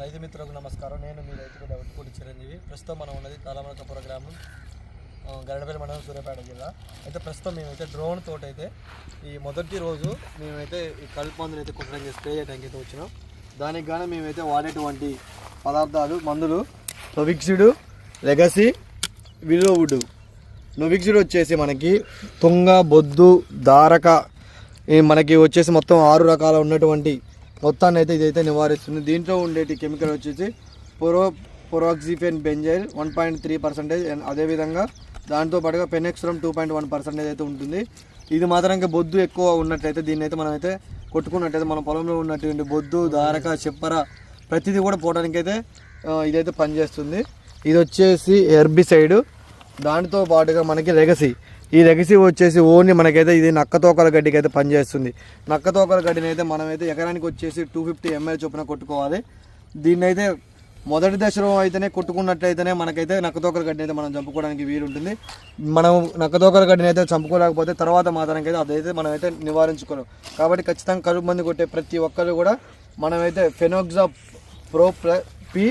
రైతు మిత్రులకు నమస్కారం. నేను మీ రైతు డవట్కూడి చిరంజీవి. ప్రస్తుతం మనం ఉన్నది తాళమలకపుర గ్రామం గరడపల్లి మండలం సూర్యాపేట జిల్లా. అయితే ప్రస్తుతం మేమైతే డ్రోన్ తోటి అయితే ఈ మొదటి రోజు మేమైతే ఈ కలుపు మందులు అయితే కొట్టడానికి స్ప్రే చేయడానికి అయితే వచ్చినాం. దానికి గాను మేమైతే వాడేటువంటి పదార్థాలు మందులు నొవిక్సిడు లెగసీ విలోవుడు. నొవిక్సిడ్ వచ్చేసి మనకి తుంగ బొద్దు దారక ఈ మనకి వచ్చేసి మొత్తం ఆరు రకాల ఉన్నటువంటి మొత్తాన్ని అయితే ఇదైతే నివారిస్తుంది. దీంట్లో ఉండేటి కెమికల్ వచ్చేసి పొరో పొరాక్సిఫెన్ benzyl one point three percentage అదేవిధంగా దాంతో పాటుగా పెనెక్స్ట్రమ్ టూ పాయింట్ వన్ పర్సెంటేజ్ అయితే ఉంటుంది. ఇది మాత్రం ఇంకా బొద్దు ఎక్కువ ఉన్నట్లయితే దీన్ని అయితే మనం అయితే కొట్టుకున్నట్టయితే మన పొలంలో ఉన్నటువంటి బొద్దు దారక చెప్పర ప్రతిదీ కూడా పోవడానికి అయితే ఇదైతే పనిచేస్తుంది. ఇది వచ్చేసి హెర్బిసైడ్. దానితో పాటుగా మనకి లెగసీ. ఈ లెగసీ వచ్చేసి ఓన్లీ మనకైతే ఇది నక్కతోకల గడ్డికి అయితే పనిచేస్తుంది. నక్కతోకల గడ్డిని అయితే మనమైతే ఎకరానికి వచ్చేసి టూ ఫిఫ్టీ ఎంఎల్ చొప్పున కొట్టుకోవాలి. దీన్ని అయితే మొదటి దశలో అయితేనే కొట్టుకున్నట్లయితేనే మనకైతే నక్కతోకల గడ్డిని అయితే మనం చంపుకోవడానికి వీలుంటుంది. మనం నక్కతోకల గడ్డిని అయితే చంపుకోలేకపోతే తర్వాత మాత్రానికి అయితే అదైతే మనమైతే నివారించుకోలేం. కాబట్టి ఖచ్చితంగా కలుపు మంది కొట్టే ప్రతి ఒక్కరు కూడా మనమైతే ఫెనోక్సా ప్రో పి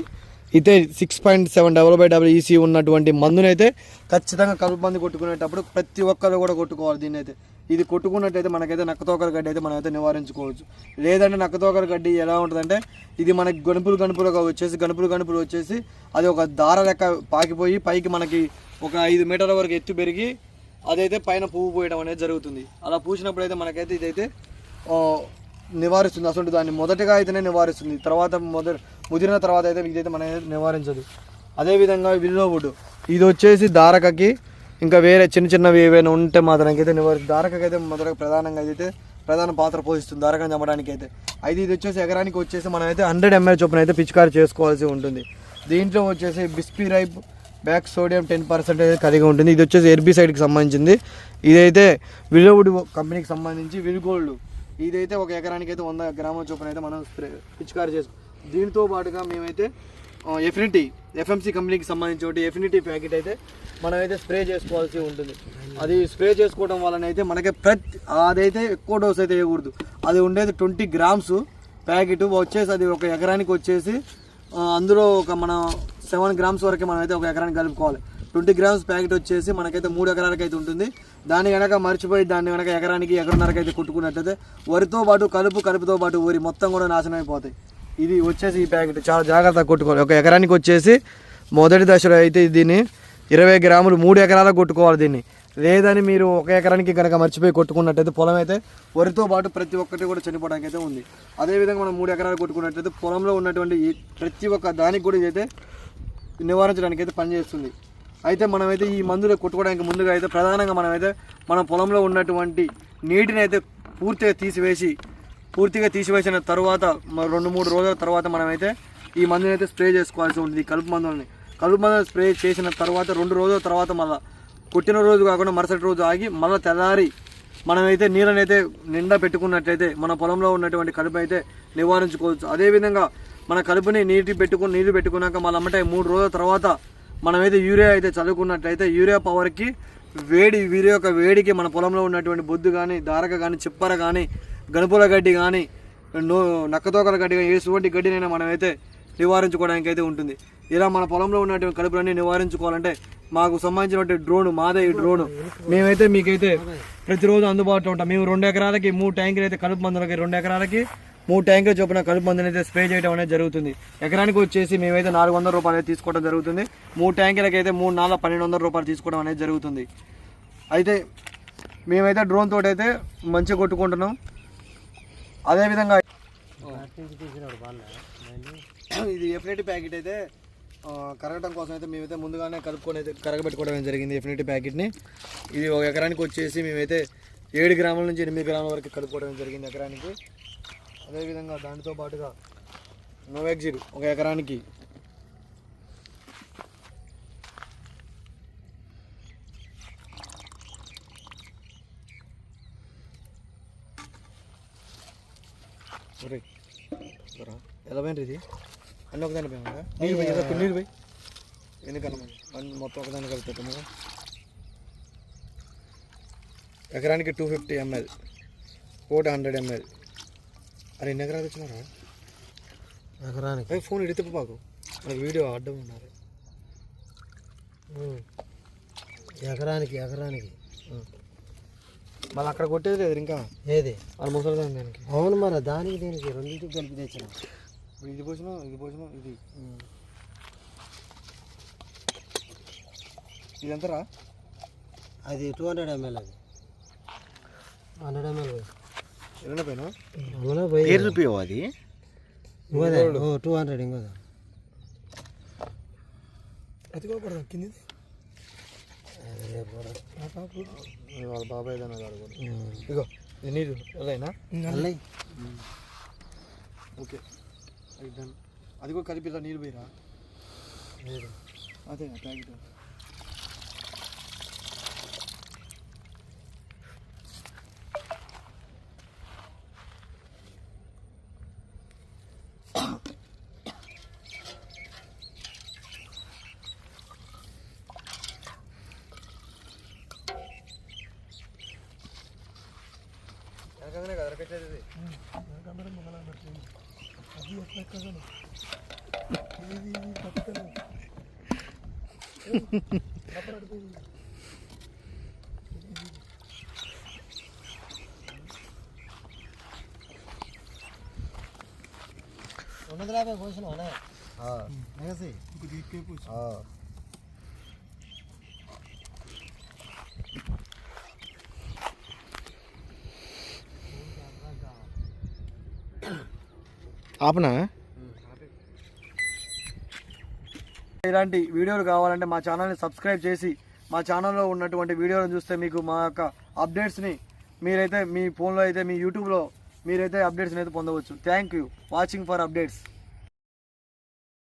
అయితే six point seven double by double EC ఉన్నటువంటి మందునైతే ఖచ్చితంగా కలుపు మందు కొట్టుకునేటప్పుడు ప్రతి ఒక్కరు కూడా కొట్టుకోవాలి దీన్ని అయితే ఇది కొట్టుకున్నట్టయితే మనకైతే నక్కతోకర గడ్డి అయితే మనమైతే నివారించుకోవచ్చు. లేదంటే నక్కతోకర గడ్డి ఎలా ఉంటుందంటే ఇది మనకి గణుపులు గణుపులుగా వచ్చేసి గణుపులు గణుపులు వచ్చేసి అది ఒక దార లెక్క పాకిపోయి పైకి మనకి ఒక ఐదు మీటర్ల వరకు ఎత్తు పెరిగి అదైతే పైన పువ్వు పోయడం అనేది జరుగుతుంది. అలా పూసినప్పుడు అయితే మనకైతే ఇదైతే నివారిస్తుంది. అసలు దాన్ని మొదటగా అయితేనే నివారిస్తుంది. తర్వాత మొదటి ముదిరిన తర్వాత అయితే ఇదైతే మన నివారించదు. అదేవిధంగా విల్లోవుడ్ ఇది వచ్చేసి దారకకి ఇంకా వేరే చిన్న చిన్నవి ఏవైనా ఉంటే మాత్రానికి అయితే నివారిస్తుంది దారకకి అయితే మొదటగా ప్రధానంగా అయితే ప్రధాన పాత్ర పోషిస్తుంది దారకం చంపడానికి అయితే అయితే ఇది వచ్చేసి ఎకరానికి వచ్చేసి మనం అయితే హండ్రెడ్ ఎంఎల్ చొప్పున అయితే పిచికారి చేసుకోవాల్సి ఉంటుంది. దీంట్లో వచ్చేసి bispyribac sodium ten percentage కలిగి ఉంటుంది. ఇది వచ్చేసి ఎర్బిసైడ్కి సంబంధించింది. ఇదైతే విలోవుడ్ కంపెనీకి సంబంధించి విల్గోల్డ్ ఇదైతే ఒక ఎకరానికి అయితే వంద గ్రాముల చొప్పున అయితే మనం స్ప్రే పిచికారి చేసుకో దీంతో పాటుగా మేమైతే ఎఫినిటీ ఎఫ్ఎంసీ కంపెనీకి సంబంధించి ఒకటి ఎఫినిటీ ప్యాకెట్ అయితే మనమైతే స్ప్రే చేసుకోవాల్సి ఉంటుంది. అది స్ప్రే చేసుకోవడం వలన అయితే మనకి ప్రతి అదైతే ఎక్కువ డోస్ అయితే వేయకూడదు అది ఉండేది ట్వంటీ గ్రామ్స్ ప్యాకెట్. వచ్చేసి అది ఒక ఎకరానికి వచ్చేసి అందులో ఒక మన సెవెన్ గ్రామ్స్ వరకు మనం అయితే ఒక ఎకరానికి కలుపుకోవాలి. ట్వంటీ గ్రామ్స్ ప్యాకెట్ వచ్చేసి మనకైతే మూడు ఎకరాలకు అయితే ఉంటుంది. దాన్ని కనుక మర్చిపోయి దాన్ని కనుక ఎకరానికి ఎకరన్నరకు అయితే కొట్టుకున్నట్లయితే వరితో పాటు కలుపు కలుపుతో పాటు వరి మొత్తం కూడా నాశనం అయిపోతాయి. ఇది వచ్చేసి ఈ ప్యాకెట్. చాలా జాగ్రత్తగా కొట్టుకోవాలి. ఒక ఎకరానికి వచ్చేసి మొదటి దశలో అయితే దీన్ని ఇరవై గ్రాములు మూడు ఎకరాలకు కొట్టుకోవాలి దీన్ని. లేదని మీరు ఒక ఎకరానికి కనుక మర్చిపోయి కొట్టుకున్నట్టయితే పొలం అయితే వరితో పాటు ప్రతి ఒక్కటి కూడా చనిపోవడానికి అయితే ఉంది. అదేవిధంగా మనం మూడు ఎకరాలు కొట్టుకున్నట్టయితే పొలంలో ఉన్నటువంటి ప్రతి ఒక్క దానికి కూడా ఇదైతే నివారించడానికి అయితే పనిచేస్తుంది. అయితే మనమైతే ఈ మందులు కొట్టుకోవడానికి ముందుగా అయితే ప్రధానంగా మనమైతే మన పొలంలో ఉన్నటువంటి నీటిని అయితే పూర్తిగా తీసివేసి పూర్తిగా తీసివేసిన తర్వాత రెండు మూడు రోజుల తర్వాత మనమైతే ఈ మందుని అయితే స్ప్రే చేసుకోవాల్సి ఉంటుంది కలుపు మందులని. కలుపు మందులు స్ప్రే చేసిన తర్వాత రెండు రోజుల తర్వాత మళ్ళీ కొట్టిన రోజు కాకుండా మరుసటి రోజు ఆగి మళ్ళీ తెల్లారి మనమైతే నీళ్ళని అయితే నిండా పెట్టుకున్నట్లయితే మన పొలంలో ఉన్నటువంటి కలుపు అయితే నివారించుకోవచ్చు. అదేవిధంగా మన కలుపుని నీటి పెట్టుకుని నీళ్ళు పెట్టుకున్నాక మళ్ళీ అమ్మటే మూడు రోజుల తర్వాత మనమైతే యూరియా అయితే చదువుకున్నట్లయితే యూరియా పవర్కి వేడి వీరి యొక్క వేడికి మన పొలంలో ఉన్నటువంటి బొద్దు కానీ దారక కానీ చిప్పర కానీ గణపుల గడ్డి కానీ నో నక్కతోకల గడ్డి కానీ ఎటువంటి గడ్డినైనా మనమైతే నివారించుకోవడానికి అయితే ఉంటుంది. ఇలా మన పొలంలో ఉన్నటువంటి కలుపులన్నీ నివారించుకోవాలంటే మాకు సంబంధించినటువంటి డ్రోన్ మాదే ఈ డ్రోన్. మేమైతే మీకైతే ప్రతిరోజు అందుబాటులో ఉంటాం. మేము రెండు ఎకరాలకి మూడు ట్యాంకులు అయితే కలుపు మందులకి రెండు ఎకరాలకి మూడు ట్యాంకుల చొప్పున కలుపు మందుని అయితే స్ప్రే చేయడం అనేది జరుగుతుంది. ఎకరానికి వచ్చేసి మేమైతే నాలుగు వందల రూపాయలు అయితే తీసుకోవడం జరుగుతుంది. మూడు ట్యాంకులకి అయితే మూడు నాలుగు పన్నెండు వందల రూపాయలు తీసుకోవడం అనేది జరుగుతుంది. అయితే మేమైతే డ్రోన్ తోటి అయితే మంచిగా కొట్టుకుంటున్నాం. అదేవిధంగా ఇది ఎఫినిటీ ప్యాకెట్ అయితే కరగడం కోసం అయితే మేమైతే ముందుగానే కలుపుకొని అయితే కరగబెట్టుకోవడం జరిగింది ఎఫినిటీ ప్యాకెట్ని ఇది ఒక ఎకరానికి వచ్చేసి మేమైతే ఏడు గ్రాముల నుంచి ఎనిమిది గ్రాముల వరకు కలుపుకోవడం జరిగింది ఎకరానికి. అదేవిధంగా దానితో పాటుగా నోవాక్సిడ్ ఒక ఎకరానికి ఒరే ఎలా పోయినరు ఇది? అన్నీ ఒకదాని పోయినా నీళ్ళు పోయి ఏదో నీళ్ళు పోయి. ఎందుకన్నా అన్ని మొత్తం ఒకదాన్ని కలుపుతాము ఎకరానికి టూ ఫిఫ్టీ ఎంఎల్ కోటి హండ్రెడ్ ఎంఎల్ అరే ఎన్ని ఎకరాలు వచ్చినారా ఎకరానికి. ఫోన్ ఇడితే పాకు మనకి వీడియో అడ్డం ఉండాలి. ఉమ్. ఎకరానికి ఎకరానికి. మళ్ళీ అక్కడ కొట్టేది లేదు ఇంకా? ఏది? మన ముసలిదాం దానికి. అవును మరి దానికి దీనికి రెండింటికి కలిపి తెచ్చిన. ఇది పోసినాం ఇది పోసినాం ఇది. ఇది ఎంతరా అది టూ హండ్రెడ్ ఎంఎల్ అది. హండ్రెడ్ ఎంఎల్ పోయి చూపివా అది? టూ హండ్రెడ్ ఇంకోదా. అది కూడా కింది వాళ్ళ బాబాయ్ ఇగో నీరు అదేనా అల్లయి ఓకే. అది. అది కూడా కలిపి ఇలా నీరు పోయిరా నీరు అదే ట్యాంక్ వెనకనే కదా రకచ్చేది రెండు వందల యాభై కోసిన మెగసి ఆపనా? ఇలాంటి వీడియోలు కావాలంటే మా ఛానల్ని సబ్స్క్రైబ్ చేసి మా ఛానల్లో ఉన్నటువంటి వీడియోలను చూస్తే మీకు మా యొక్క అప్డేట్స్ని మీరైతే మీ ఫోన్లో అయితే మీ యూట్యూబ్లో మీరైతే అప్డేట్స్ని అయితే పొందవచ్చు. Thank you watching for updates